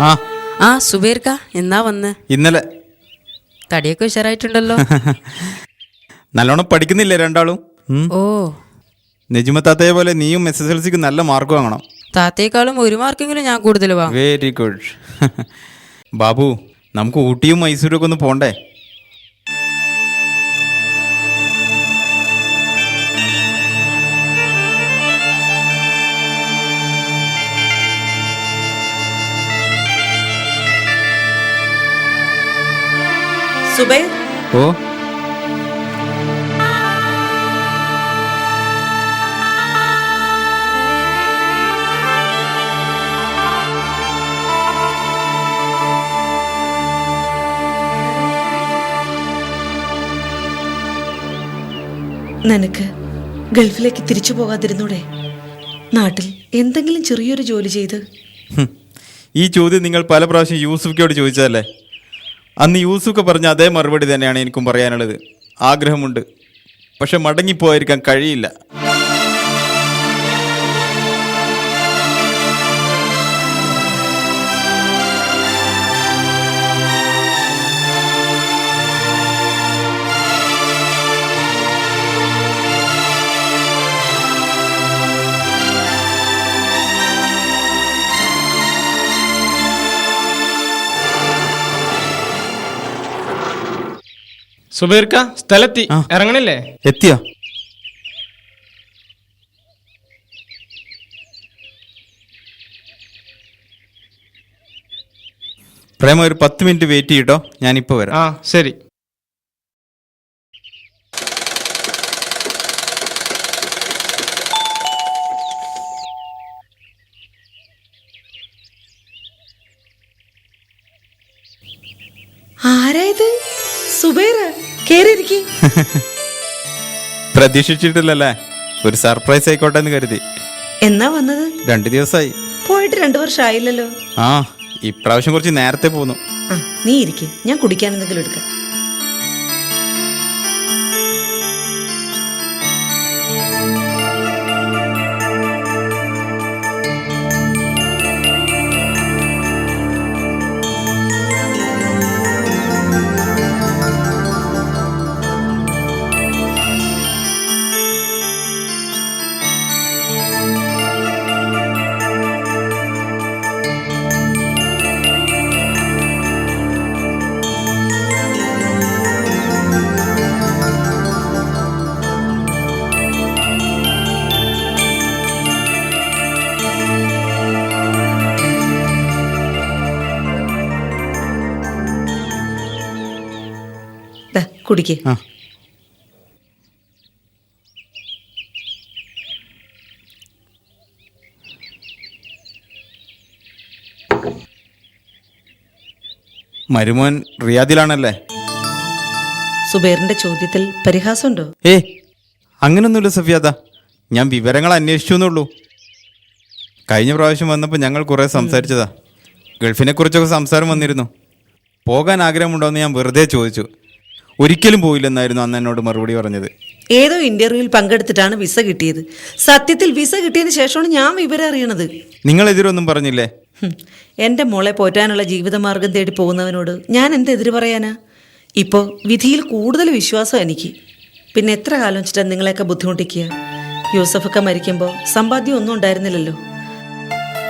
ആ. ആ സുബേർക്ക എന്നാ വന്ന്? ഇന്നലെ. തടിയൊക്കെ ഉഷാറായിട്ടുണ്ടല്ലോ. നല്ലോണം പഠിക്കുന്നില്ലേ രണ്ടാളും? ഓ. ഓ നെജുമത്താത്തയെ പോലെ നീയും എസ് എസ് എൽ സിക്ക് നല്ല മാർക്ക് വാങ്ങണം. താത്തേക്കാളും ഒരു മാർക്കെങ്കിലും ഞാൻ കൂടുതൽ വാങ്ങും. വെരി ഗുഡ് ബാബു നമുക്ക് ഊട്ടിയും മൈസൂരും ഒക്കെ ഒന്ന് പോണ്ടേ? സുബൈർ ഓ. നിനക്ക് ഗൾഫിലേക്ക് തിരിച്ചു പോകാതിരുന്നൂടെ? നാട്ടിൽ എന്തെങ്കിലും ചെറിയൊരു ജോലി ചെയ്ത്? ഈ ചോദ്യം നിങ്ങൾ പല പ്രാവശ്യം യൂസുഫിക്കോട് ചോദിച്ചതല്ലേ? അന്ന് യൂസുഫ് പറഞ്ഞ അതേ മറുപടി തന്നെയാണ് എനിക്കും പറയാനുള്ളത്. ആഗ്രഹമുണ്ട്. പക്ഷെ മടങ്ങിപ്പോയിരിക്കാൻ കഴിയില്ല. സുബീർക്ക സ്ഥലത്തി. ആ. ഇറങ്ങണില്ലേ? എത്തിയോ? പ്രേമ ഒരു പത്ത് മിനിറ്റ് വെയിറ്റ് ചെയ്യട്ടോ. ഞാനിപ്പോ വരാം. ആ ശരി. പ്രതീക്ഷിച്ചിട്ടില്ലല്ലേ? ഒരു സർപ്രൈസ് ആയിക്കോട്ടെ എന്ന് കരുതി. എന്നാ വന്നത്? രണ്ടു ദിവസമായി പോയിട്ട് രണ്ടു വർഷം ആയില്ലല്ലോ ആ ഇപ്രാവശ്യം കുറച്ച് നേരത്തെ പോന്നു. ആ നീ ഇരിക്കേ. ഞാൻ കുടിക്കാൻ എന്തെങ്കിലും എടുക്കാം. കുടിക്കേ. മരുമോൻ റിയാദിലാണല്ലേ? സുബൈറിന്റെ ചോദ്യത്തിൽ പരിഹാസമുണ്ടോ? ഏ അങ്ങനൊന്നുമില്ല സഫിയാദ. ഞാൻ വിവരങ്ങൾ അന്വേഷിച്ചു എന്നുള്ളൂ കഴിഞ്ഞ പ്രാവശ്യം വന്നപ്പോൾ ഞങ്ങൾ കുറേ സംസാരിച്ചതാ. ഗൾഫിനെ കുറിച്ചൊക്കെ സംസാരം വന്നിരുന്നു. പോകാൻ ആഗ്രഹമുണ്ടോ എന്ന് ഞാൻ വെറുതെ ചോദിച്ചു. ഒരിക്കലും പോയില്ലെന്നായിരുന്നു അന്ന് എന്നോട് മറുപടി പറഞ്ഞത്. ഏതോ ഇന്റർവ്യൂവിൽ പങ്കെടുത്തിട്ടാണ് വിസ കിട്ടിയത്. സത്യത്തിൽ വിസ കിട്ടിയതിന് ശേഷമാണ് ഞാൻ വിവരം അറിയണത്. നിങ്ങൾ എതിരൊന്നും പറഞ്ഞില്ലേ? ഹും, എന്റെ മോളെ പോറ്റാനുള്ള ജീവിതമാർഗം തേടി പോകുന്നവനോട് ഞാൻ എന്തെതിര് പറയാനാ? ഇപ്പോൾ വിധിയിൽ കൂടുതൽ വിശ്വാസം എനിക്ക്. പിന്നെ എത്ര കാലം വെച്ചിട്ടാണ് നിങ്ങളെയൊക്കെ ബുദ്ധിമുട്ടിക്കുക? യൂസഫൊക്കെ മരിക്കുമ്പോൾ സമ്പാദ്യം ഒന്നും ഉണ്ടായിരുന്നില്ലല്ലോ.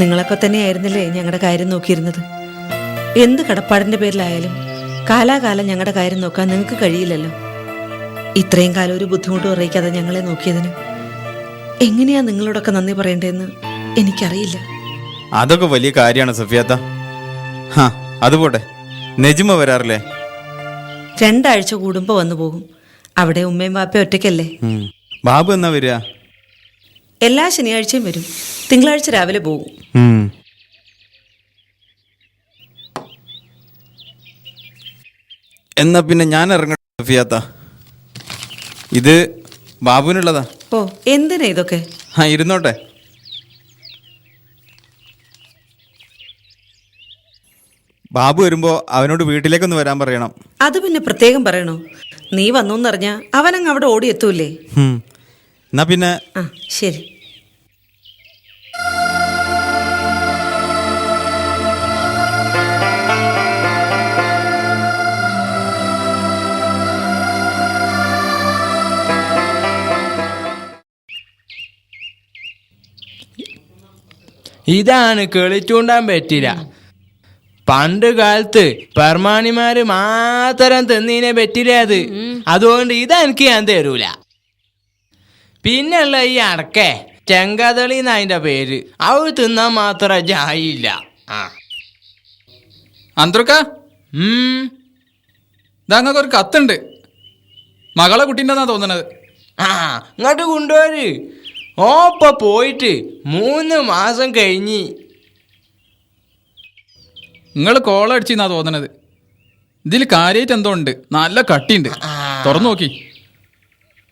നിങ്ങളൊക്കെ തന്നെയായിരുന്നില്ലേ ഞങ്ങളുടെ കാര്യം നോക്കിയിരുന്നത്? എന്ത് കടപ്പാടിന്റെ പേരിലായാലും കാലാകാലം ഞങ്ങളുടെ കാര്യം നോക്കാൻ നിങ്ങൾക്ക് കഴിയില്ലല്ലോ. ഇത്രയും കാലം ഒരു ബുദ്ധിമുട്ടും അറിയിക്കാതെ ഞങ്ങളെ നോക്കിയതിന് എങ്ങനെയാ നിങ്ങളോടൊക്കെ നന്ദി പറയേണ്ടതെന്ന് എനിക്കറിയില്ല. അതൊക്കെ വലിയ കാര്യമാണ് സഫിയാത്ത. ഹാ അതുപോട്ടെ നെജിമ വരാറില്ലേ? രണ്ടാഴ്ച കൂടുമ്പോൾ വന്നു പോകും. അവിടെ ഉമ്മയും ബാപ്പ ഒറ്റയ്ക്കല്ലേ? ഉം. ബാബു എന്നാ വരിക? എല്ലാ ശനിയാഴ്ചയും വരും. തിങ്കളാഴ്ച രാവിലെ പോകും. ഉം. എന്നാ പിന്നെ ഞാൻ ഇറങ്ങട്ടെ ഇത് ബാബുവിനുള്ളതാ. ഓ എന്തിനാ ഇതൊക്കെ? ആ ഇരുന്നോട്ടെ. ബാബു വരുമ്പോ അവനോട് വീട്ടിലേക്കൊന്ന് വരാൻ പറയണം. അത് പിന്നെ പ്രത്യേകം പറയണോ? നീ വന്നു എന്നറിഞ്ഞ അവനങ്ങ് അവിടെ ഓടിയെത്തൂലേ ഉം. എന്നാ പിന്നെ ആ ശരി. ഇതാണ് കളിച്ചൂണ്ടാൻ പറ്റില്ല. പണ്ട് കാലത്ത് പെർമാണിമാര് മാത്രം തിന്നീനെ പറ്റില്ല അത്? അതുകൊണ്ട് ഇതെനിക്ക് ഞാൻ തരൂല. പിന്നെയുള്ള ഈ അടക്കേ ചെങ്കതളി എന്നതിന്റെ പേര്. അവ തിന്നാൻ മാത്രം ജായില്ല ആ. ഇതങ്ങൾക്ക് ഒരു കത്തുണ്ട്. മകളെ കുട്ടീന്റെന്നാ തോന്നണത്. ആ ഇങ്ങോട്ട് കൊണ്ടുവര്. ഓപ്പ പോയിട്ട് മൂന്ന് മാസം കഴിഞ്ഞ്. നിങ്ങൾ കോളടിച്ചെന്നാ തോന്നണത്. ഇതിൽ കാര്യമായിട്ട് എന്തോ ഉണ്ട്. നല്ല കട്ടിയുണ്ട്. തുറന്നു നോക്കി.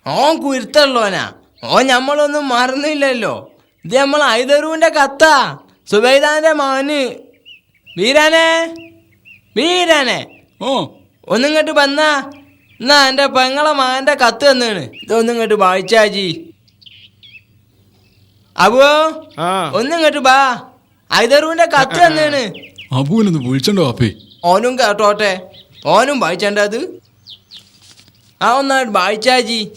ഓൻ കുരുത്തുള്ളോനാ. ഓ നമ്മളൊന്നും മറന്നില്ലല്ലോ. ഇത് നമ്മൾ ഐതറുവിന്റെ കത്താ. സുബൈദാന്റെ മോന്. വീരാനെ? വീരാനെ? ഓ. ഒന്നിങ്ങോട്ട് വന്നാ. എന്നാ എന്റെ പെങ്ങളെ മാന്റെ കത്ത് തന്നാണ്. ഇതൊന്നിങ്ങോട്ട് വായിച്ചാജി അബോ കേട്ടു ബാ. ഐതറുവിന്റെ കത്ത് തന്നേണ് അബുവിനൊന്ന് വിളിച്ചോ അപ്പേ? ഓനും കേട്ടോട്ടെ. ഓനും വായിച്ചണ്ട അത്. ആ ഒന്നായിട്ട് വായിച്ചാജി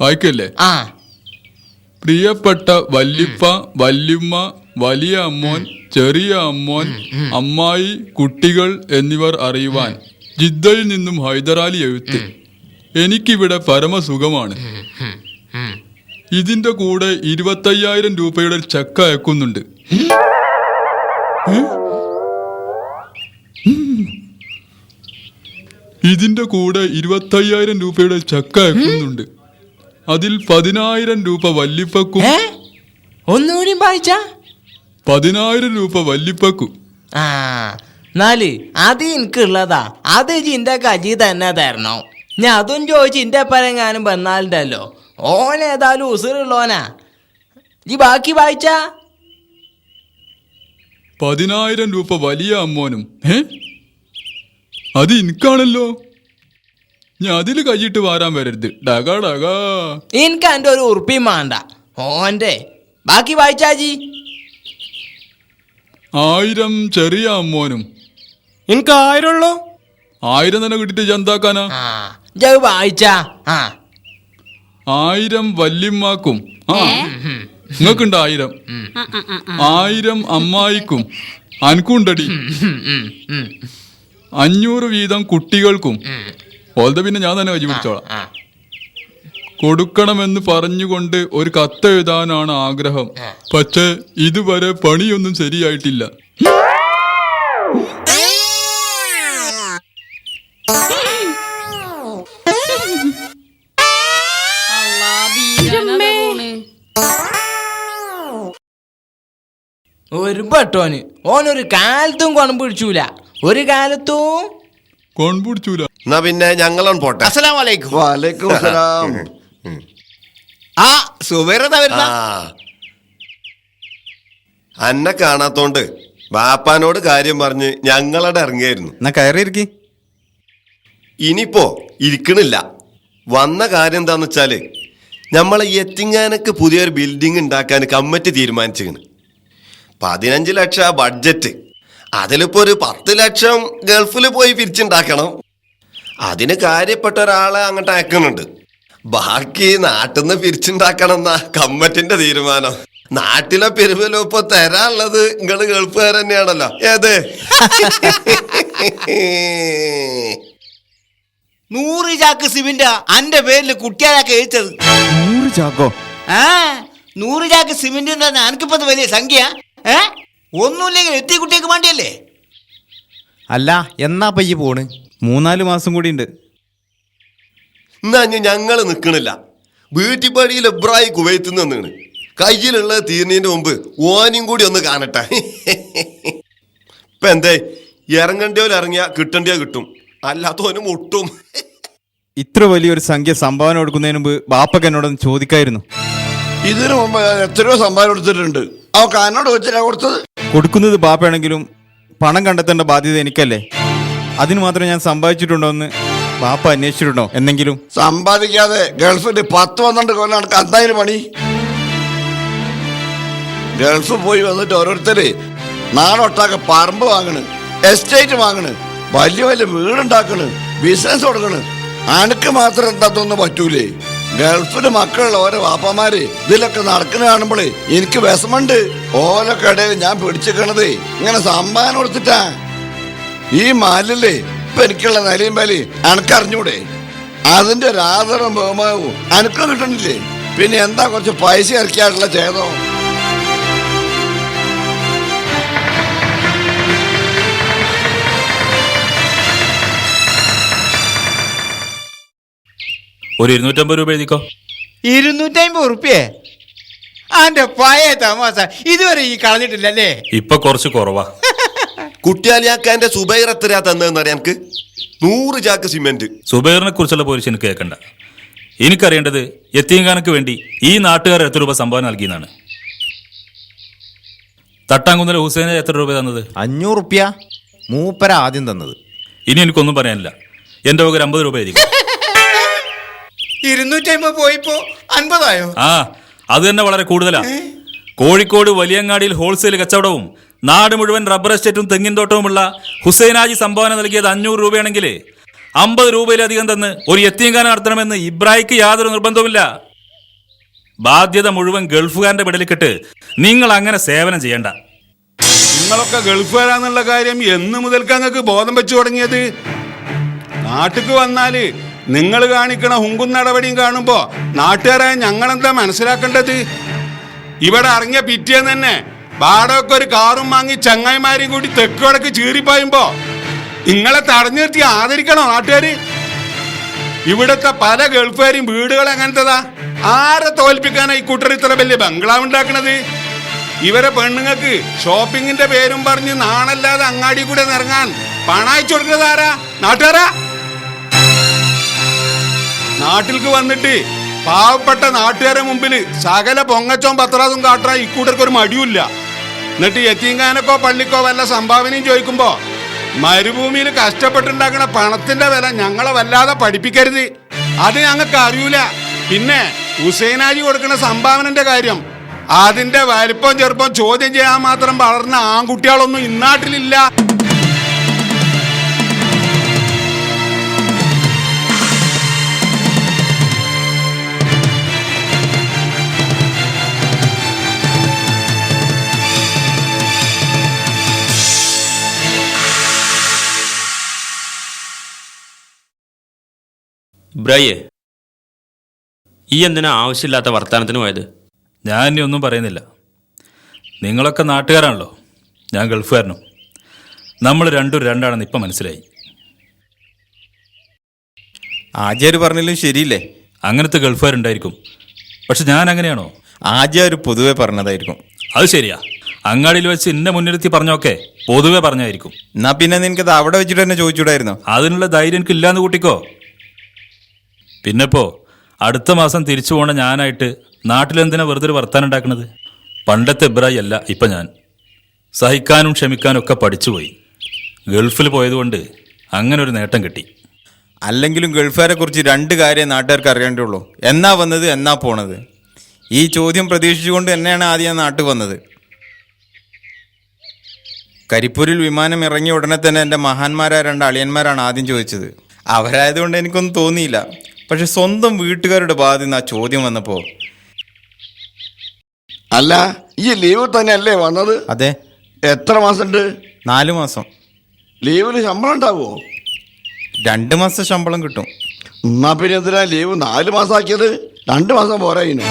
വായിക്കല്ലേ? ആ. പ്രിയപ്പെട്ട വല്ലിപ്പ വല്യമ്മ വലിയ അമ്മോൻ ചെറിയ അമ്മോൻ അമ്മായി കുട്ടികൾ എന്നിവർ അറിയുവാൻ ജിദ്ദയിൽ നിന്നും ഹൈദരാലി എഴുത്ത്. എനിക്കിവിടെ പരമസുഖമാണ്. ഇതിന്റെ കൂടെ ഇരുപത്തയ്യായിരം രൂപയുടെ ചെക്ക് അയക്കുന്നുണ്ട്. ഇതിന്റെ കൂടെ ഇരുപത്തയ്യായിരം രൂപയുടെ ചെക്ക് അയക്കുന്നുണ്ട്. അതിൽ പതിനായിരം രൂപ വല്ലിപ്പക്കും. ഏ? ഒന്നുകൂടി വായിച്ച? പതിനായിരം രൂപ വല്ലിപ്പക്കും. ആ എന്നാൽ അത് എനിക്കുള്ളതാ. അത് ചിന്റെ കജി തന്നെ തരണോ. ഞാൻ അതും ചോദിച്ച് ഇന്റെ പരങ്ങാനും വന്നാലുണ്ടല്ലോ. ഓൻ ഏതായാലും ഉസുറുള്ളോനാ. ഈ ബാക്കി വായിച്ച? പതിനായിരം രൂപ വലിയ അമ്മോനും. ഏ? അത് എനിക്കാണല്ലോ. ഞാൻ അതിൽ കൈയിട്ട് വാരാൻ വരരുത്. ഡകാ ഡകാ എനിക്ക് എന്റെ ഒരു ഉറുപ്പിയും വേണ്ട. ഓന്റെ ബാക്കി വായിച്ചാജി ആയിരം ചെറിയ അമ്മോനും. എനിക്ക് ആയിരമുള്ളൂ. ആയിരം തന്നെ കിട്ടിട്ട് ചന്താക്കാനാ ആ ജവ് വായിച്ചാ. ആ. ആയിരം വല്യമ്മാക്കും. ആ നിങ്ങൾക്കുണ്ട് ആയിരം. ആയിരം അമ്മായിക്കും. അനക്കുണ്ടടി. അഞ്ഞൂറ് വീതം കുട്ടികൾക്കും. ഓൾതെ പിന്നെ ഞാൻ തന്നെ വജി പിടിച്ചോളാം ആ. കൊടുക്കണമെന്ന് പറഞ്ഞുകൊണ്ട് ഒരു കത്തെഴുതാനാണ് ആഗ്രഹം. പക്ഷേ ഇതുവരെ പണിയൊന്നും ശരിയായിട്ടില്ല. ഒരു പെട്ടോന്. ഓനൊരു കാലത്തും കൊണം പിടിച്ചൂല. ഒരു കാലത്തും കൊൺപിടിച്ചൂല. എന്നാ പിന്നെ ഞങ്ങളും പോട്ടെ. അസ്സലാമലൈക്കും. വാലേക്കും സലാം ആ സുബൈറതാ വരുന്ന? ആ. അന്നെ കാണാത്തോണ്ട് ബാപ്പാനോട് കാര്യം പറഞ്ഞ് ഞങ്ങളവിടെ ഇറങ്ങിയായിരുന്നു. എന്നാ കയറിയിരിക്കി. ഇനിയിപ്പോ ഇരിക്കണില്ല. വന്ന കാര്യം എന്താന്ന് വെച്ചാൽ നമ്മളെ എത്തിങ്ങാനക്ക് പുതിയൊരു ബിൽഡിംഗ് ഉണ്ടാക്കാൻ കമ്മിറ്റി തീരുമാനിച്ചിരിക്കണ്. പതിനഞ്ച് ലക്ഷം ബഡ്ജറ്റ് അതിലിപ്പോ ഒരു പത്ത് ലക്ഷം ഗൾഫിൽ പോയി പിരിച്ചുണ്ടാക്കണം. അതിന് കാര്യപ്പെട്ട ഒരാളെ അങ്ങോട്ട് അയക്കുന്നുണ്ട്. ബാക്കി നാട്ടിൽ നിന്ന് പിരിച്ചുണ്ടാക്കണം എന്നാ കമ്മറ്റിന്റെ തീരുമാനം. നാട്ടിലെ പെരുവലും ഇപ്പൊ തരാനുള്ളത് നിങ്ങൾ ഗൾഫുകാർ തന്നെയാണല്ലോ. ഏത്? നൂറ് ചാക്ക് സിമെന്റ് അന്റെ പേരിൽ കുട്ടിയാലൊക്കെ എഴുത്തത് നൂറ് ചാക്കോ? ആ നൂറ് ചാക്ക് സിമെന്റ് എനിക്കിപ്പോ വലിയ സംഖ്യ. ഏ? ഒന്നുമില്ലെങ്കിൽ എത്തി കുട്ടിയൊക്കെ വേണ്ടിയല്ലേ? അല്ല എന്നാ പയ്യ പോണ്? മൂന്നാൽ മാസം കൂടി ഉണ്ട് എന്നാ ഞങ്ങൾ നിൽക്കണില്ല നിക്കണില്ല. വീട്ടിപ്പടിയിൽ എബ്രായി കുവൈത്തിൽ നിന്നാണ് കയ്യിലുള്ള തീർന്നതിന്റെ മുമ്പ് ഓനും കൂടി ഒന്ന് കാണട്ടെ. ഇപ്പൊ എന്തേ? ഇറങ്ങണ്ടിയോ ഇറങ്ങിയാ കിട്ടണ്ടിയോ കിട്ടും. അല്ലാത്തോനും ഒട്ടും ഇത്ര വലിയൊരു സംഖ്യ സംഭാവന കൊടുക്കുന്നതിന് മുമ്പ് ബാപ്പക്ക് എന്നോടൊന്ന് ചോദിക്കായിരുന്നു. ഇതിനു മുമ്പ് ഞാൻ എത്രയോ സംഭാവന കൊടുത്തിട്ടുണ്ട്. അവൻ കാനോട് വെച്ചിട്ടാണ് കൊടുത്തത്. കൊടുക്കുന്നത് ബാപ്പയാണെങ്കിലും പണം കണ്ടെത്തേണ്ട ബാധ്യത എനിക്കല്ലേ? അതിന് മാത്രം ഞാൻ സമ്പാദിച്ചിട്ടുണ്ടോ എന്ന് ബാപ്പ അന്വേഷിച്ചിട്ടുണ്ടോ? എന്നെങ്കിലും? സമ്പാദിക്കാതെ ഗൾഫിൽ പത്ത് പന്ത്രണ്ട് കൊല്ലം നടക്ക്. പണി? ഗൾഫ് പോയി വന്നിട്ട് ഓരോരുത്തര് നാടൊട്ടാകെ പറമ്പ് വാങ്ങണ് എസ്റ്റേറ്റ് വാങ്ങണ് വലിയ വലിയ വീടുണ്ടാക്കണ് ബിസിനസ് കൊടുക്കണ്. അനക്ക് മാത്രം എന്താത്തൊന്നും പറ്റൂലേ? ഗൾഫിൽ മക്കളുള്ള ഓരോ വാപ്പമാര് ഇതിലൊക്കെ നടക്കുന്ന കാണുമ്പോഴേ എനിക്ക് വിഷമുണ്ട് ഓരോ കടയിൽ ഞാൻ പിടിച്ചിരിക്കണത് ഇങ്ങനെ സമ്മാനം കൊടുത്തിട്ടാ. ഈ മാലില്ലേ ഇപ്പൊ എനിക്കുള്ള നിലയും വലി അനക്കറിഞ്ഞൂടെ? അതിന്റെ ഒരു ആദരവും ബഹുമാനവും അനക്കും കിട്ടണില്ലേ? പിന്നെ എന്താ കുറച്ച് പൈസ ഇറക്കിയായിട്ടുള്ള ചേതോ ഒരു ഇരുന്നൂറ്റമ്പത് രൂപ എഴുതിക്കോ. ഇരുന്നൂറ്റമ്പത് ഉറുപ്പ്യേ ആന്റെ പഴയ തമാസ ഇതുവരെ ഈ കളഞ്ഞിട്ടില്ലല്ലേ? ഇപ്പൊ കുറച്ച് കുറവാ. കുട്ടിയാലിയാക്കാന്റെ സുബൈർ എത്രയാ തന്നതെന്ന് എനിക്ക്? നൂറ് ചാക്ക് സിമെന്റ്. സുബൈറിനെ കുറിച്ചുള്ള പോലീസ് എനിക്ക് കേൾക്കണ്ട. എനിക്കറിയേണ്ടത് എത്തിയങ്കാനക്ക് വേണ്ടി ഈ നാട്ടുകാർ എത്ര രൂപ സംഭാവന നൽകിയെന്നാണ്. തട്ടാങ്കുന്നല ഹുസൈന എത്ര രൂപ തന്നത്? അഞ്ഞൂറ് റുപ്യ മൂപ്പര ആദ്യം തന്നത്. ഇനി എനിക്കൊന്നും പറയാനില്ല. എന്റെ വക ഒരു അമ്പത് രൂപ ആയിരിക്കും ഇരുന്നൂറ്റമ്പത് പോയിപ്പോ അൻപതായോ? ആ അത് തന്നെ വളരെ കൂടുതലാ. കോഴിക്കോട് വലിയങ്ങാടിയിൽ ഹോൾസെയിൽ കച്ചവടവും നാട് മുഴുവൻ റബ്ബർ എസ്റ്റേറ്റും തെങ്ങിൻ തോട്ടവുമുള്ള ഹുസൈനാജി സംഭാവന നൽകിയത് അഞ്ഞൂറ് രൂപയാണെങ്കിൽ അമ്പത് രൂപയിലധികം തന്ന് ഒരു എത്തിയങ്കാന നടത്തണമെന്ന് ഇബ്രാഹിക്ക് യാതൊരു നിർബന്ധവുമില്ല. ബാധ്യത മുഴുവൻ ഗൾഫുകാരന്റെ പിടലിക്കിട്ട് നിങ്ങൾ അങ്ങനെ സേവനം ചെയ്യണ്ട. നിങ്ങളൊക്കെ ഗൾഫുകാരാന്നുള്ള കാര്യം എന്ന് മുതൽക്ക് അങ്ങക്ക് ബോധം വെച്ചു തുടങ്ങിയത്? നാട്ടിക്ക് വന്നാൽ നിങ്ങൾ കാണിക്കണ ഹുങ്കും നടപടിയും കാണുമ്പോ നാട്ടുകാരായ ഞങ്ങളെന്താ മനസ്സിലാക്കേണ്ടത്? ഇവിടെ ഇറങ്ങിയ പിറ്റേന്ന് തന്നെ വാടകയ്ക്ക് ഒരു കാറും വാങ്ങി ചങ്ങായിമാരെയും കൂടി തെക്ക് വടക്ക് ചീറിപ്പായുമ്പോ നിങ്ങളെ തടഞ്ഞു നിർത്തി ആദരിക്കണോ നാട്ടുകാര്? ഇവിടുത്തെ പല ഗൾഫുകാരെയും വീടുകൾ അങ്ങനത്തെതാ ആരെ തോൽപ്പിക്കാനാ ഈ കൂട്ടർ ഇത്ര വലിയ ബംഗ്ലാവ് ഉണ്ടാക്കണത്? ഇവരെ പെണ്ണുങ്ങൾക്ക് ഷോപ്പിങ്ങിന്റെ പേരും പറഞ്ഞ് നാണല്ലാതെ അങ്ങാടി കൂടെ നിറങ്ങാൻ പണം അയച്ചു കൊടുക്കുന്നത് ആരാ നാട്ടുകാരാ? നാട്ടിലേക്ക് വന്നിട്ട് പാവപ്പെട്ട നാട്ടുകാരെ മുമ്പിൽ സകല പൊങ്ങച്ചോം പത്രാസും കാട്ടാൻ ഇക്കൂട്ടർക്ക് ഒരു മടിയുമില്ല. എന്നിട്ട് യത്തീങ്കാനക്കോ പള്ളിക്കോ വല്ല സംഭാവനയും ചോദിക്കുമ്പോ മരുഭൂമിയിൽ കഷ്ടപ്പെട്ടുണ്ടാക്കുന്ന പണത്തിന്റെ വില ഞങ്ങളെ വല്ലാതെ പഠിപ്പിക്കരുത്. അത് ഞങ്ങൾക്ക് അറിയൂല. പിന്നെ ഹുസൈനാജി കൊടുക്കുന്ന സംഭാവനന്റെ കാര്യം അതിന്റെ വലിപ്പം ചെറുപ്പം ചോദ്യം ചെയ്യാൻ മാത്രം വളർന്ന ആൺകുട്ടികളൊന്നും ഇന്നാട്ടിലില്ല ബ്രയെ ഈ എന്തിനാ ആവശ്യമില്ലാത്ത വർത്തമാനത്തിന് പോയത്? ഞാൻ ഇനി ഒന്നും പറയുന്നില്ല. നിങ്ങളൊക്കെ നാട്ടുകാരാണല്ലോ. ഞാൻ ഗൾഫുകാരനും. നമ്മൾ രണ്ടും രണ്ടാണെന്ന് ഇപ്പം മനസ്സിലായി. ആചാര് പറഞ്ഞാലും ശരിയില്ലേ? അങ്ങനത്തെ ഗൾഫുകാരുണ്ടായിരിക്കും. പക്ഷെ ഞാൻ അങ്ങനെയാണോ? ആചാര് പൊതുവെ പറഞ്ഞതായിരിക്കും. അത് ശരിയാ. അങ്ങാടിയിൽ വെച്ച് എന്നെ മുൻനിർത്തി പറഞ്ഞൊക്കെ പൊതുവെ പറഞ്ഞായിരിക്കും. എന്നാ പിന്നെ നിനക്കത് അവിടെ വെച്ചിട്ട് തന്നെ ചോദിച്ചൂടായിരുന്നോ? അതിനുള്ള ധൈര്യം എനിക്ക് ഇല്ലാന്ന് കൂട്ടിക്കോ. പിന്നെപ്പോ അടുത്ത മാസം തിരിച്ചു പോണ ഞാനായിട്ട് നാട്ടിലെന്തിനാ വെറുതെ ഒരു വർത്താനം ഉണ്ടാക്കണത്? പണ്ടത്തെ ഇബ്രായി അല്ല ഇപ്പം ഞാൻ. സഹിക്കാനും ക്ഷമിക്കാനും ഒക്കെ പഠിച്ചുപോയി. ഗൾഫിൽ പോയതുകൊണ്ട് അങ്ങനെ ഒരു നേട്ടം കിട്ടി. അല്ലെങ്കിലും ഗൾഫുകാരെ കുറിച്ച് രണ്ട് കാര്യം നാട്ടുകാർക്ക് അറിയേണ്ടുള്ളൂ എന്നാ വന്നത് എന്നാ പോണത്? ഈ ചോദ്യം പ്രതീക്ഷിച്ചുകൊണ്ട് തന്നെയാണ് ആദ്യം നാട്ടിൽ വന്നത്. കരിപ്പൂരിൽ വിമാനം ഇറങ്ങിയ ഉടനെ തന്നെ എന്റെ മഹാന്മാരായ രണ്ട് അളിയന്മാരാണ് ആദ്യം ചോദിച്ചത്. അവരായതുകൊണ്ട് എനിക്കൊന്നും തോന്നിയില്ല. പക്ഷെ സ്വന്തം വീട്ടുകാരുടെ ഭാഗത്തു നിന്ന് ആ ചോദ്യം വന്നപ്പോ അല്ല ഈ ലീവ് തന്നെയല്ലേ വന്നത്? അതെ. എത്ര മാസമുണ്ട് നാല് മാസം. ലീവിന് ശമ്പളം ഉണ്ടാവുമോ രണ്ട് മാസം ശമ്പളം കിട്ടും. എന്നാ പിന്നെ എന്തിനാ ലീവ് നാല് മാസം ആക്കിയത് രണ്ട് മാസം പോരായിനു